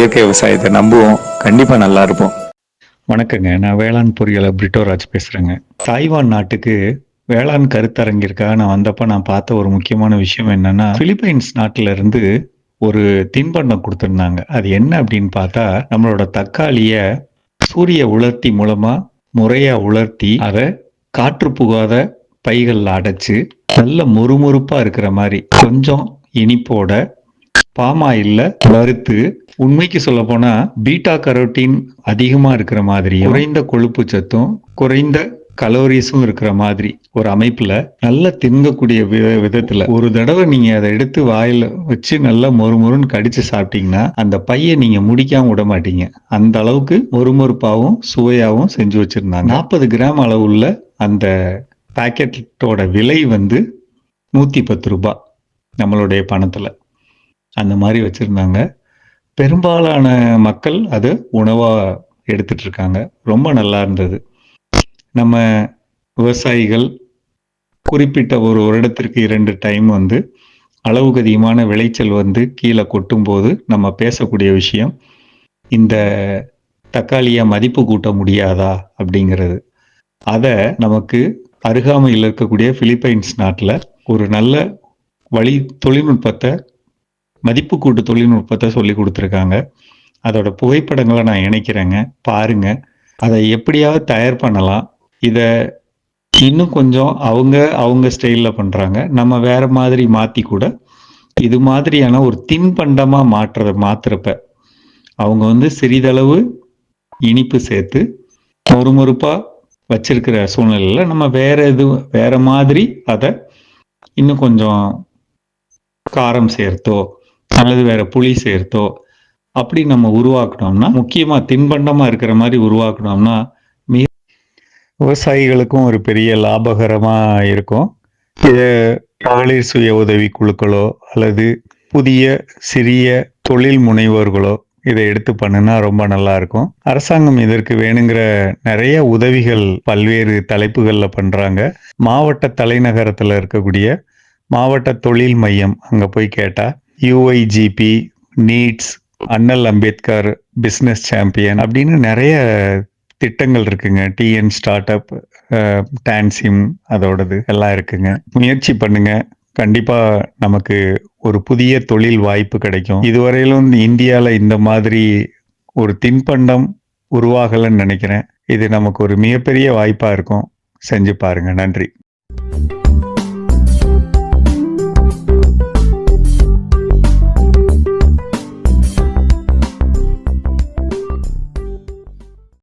இயற்கை விவசாயத்தை நம்புவோம். கண்டிப்பா நல்லா இருப்போம். வணக்கங்க. நான் வேளாண் பொறியாளர் பிரிட்டோராஜ் பேசுறேங்க. தாய்வான் நாட்டுக்கு வேளாண் கருத்தரங்கிற்காக நான் வந்தப்ப நான் பார்த்த ஒரு முக்கியமான விஷயம் என்னன்னா பிலிப்பைன்ஸ் நாட்டில இருந்து ஒரு தின்பண்டம் கொடுத்திருந்தாங்க. அது என்ன அப்படின்னு பார்த்தா நம்மளோட தக்காளிய சூரிய உலர்த்தி மூலமா முறையா உலர்த்தி அதை காற்று புகாத பைகளில் அடைச்சு நல்ல முறுமுறுப்பா இருக்கிற மாதிரி கொஞ்சம் இனிப்போட பாமாயில்ல வறுத்து உண்மைக்கு சொல்ல போனா பீட்டா கரோட்டின் அதிகமா இருக்கிற மாதிரி குறைந்த கொழுப்பு சத்தும் குறைந்த கலோரிஸும் இருக்கிற மாதிரி ஒரு அமைப்புல நல்லா திங்கக்கூடிய விதத்துல ஒரு தடவை நீங்க அதை எடுத்து வாயில வச்சு நல்லா மொறுமொறுன்னு கடிச்சு சாப்பிட்டீங்கன்னா அந்த பைய நீங்க முடிக்காம விட மாட்டீங்க. அந்த அளவுக்கு மொறுமொறுப்பாவும் சுவையாவும் செஞ்சு வச்சிருந்தாங்க. நாற்பது கிராம் அளவுள்ள அந்த பாக்கெட்டோட விலை வந்து நூத்தி பத்து ரூபாய் நம்மளுடைய பணத்துல. அந்த மாதிரி வச்சிருந்தாங்க. பெரும்பாலான மக்கள் அது உணவாக எடுத்துட்டு இருக்காங்க ரொம்ப நல்லா இருந்தது. நம்ம விவசாயிகள் குறிப்பிட்ட ஒரு வருடத்திற்கு இரண்டு டைம் வந்து அளவுக்கு அதிகமான விளைச்சல் வந்து கீழே கொட்டும்போது நம்ம பேசக்கூடிய விஷயம் இந்த தக்காளியை மதிப்பு கூட்ட முடியாதா அப்படிங்கிறது. அதை நமக்கு அருகாமையில் இருக்கக்கூடிய பிலிப்பைன்ஸ் நாட்டில் ஒரு நல்ல வழி தொழில்நுட்பத்தை மதிப்பு கூட்டு தொழில்நுட்பத்தை சொல்லி கொடுத்துருக்காங்க. அதோட புகைப்படங்களை நான் இணைக்கிறேங்க. பாருங்க. அதை எப்படியாவது தயார் பண்ணலாம். இதை இன்னும் கொஞ்சம் அவங்க அவங்க ஸ்டைலில் பண்ணுறாங்க நம்ம வேற மாதிரி மாற்றி கூட இது மாதிரியான ஒரு தின்பண்டமாக மாற்றுறத மாத்துறப்ப அவங்க வந்து சிறிதளவு இனிப்பு சேர்த்து மொறுமொறுப்பாக வச்சிருக்கிற சூழ்நிலையில் நம்ம வேற இது வேற மாதிரி அதை இன்னும் கொஞ்சம் காரம் சேர்த்தோ அல்லது வேற புளி சேர்த்தோ அப்படி நம்ம உருவாக்கணும்னா முக்கியமா தின்பண்டமா இருக்கிற மாதிரி உருவாக்கணும்னா மிக விவசாயிகளுக்கும் ஒரு பெரிய லாபகரமா இருக்கும். இது மகளிர் சுய உதவி குழுக்களோ அல்லது புதிய சிறிய தொழில் முனைவோர்களோ இதை எடுத்து பண்ணுனா ரொம்ப நல்லா இருக்கும். அரசாங்கம் இதற்கு வேணுங்கிற நிறைய உதவிகள் பல்வேறு தலைப்புகள்ல பண்றாங்க. மாவட்ட தலைநகரத்துல இருக்கக்கூடிய மாவட்ட தொழில் மையம் அங்க போய் கேட்டா யூஐஜிபி நீட்ஸ் அண்ணல் அம்பேத்கர் பிஸ்னஸ் சாம்பியன் அப்படின்னு நிறைய திட்டங்கள் இருக்குங்க. டிஎன் ஸ்டார்ட் அப் டான்சிம் அதோடது எல்லாம் இருக்குங்க. முயற்சி பண்ணுங்க. கண்டிப்பா நமக்கு ஒரு புதிய தொழில் வாய்ப்பு கிடைக்கும். இதுவரையிலும் இந்தியால இந்த மாதிரி ஒரு தின்பண்டம் உருவாகலைன்னு நினைக்கிறேன். இது நமக்கு ஒரு மிகப்பெரிய வாய்ப்பா இருக்கும். செஞ்சு பாருங்க. நன்றி.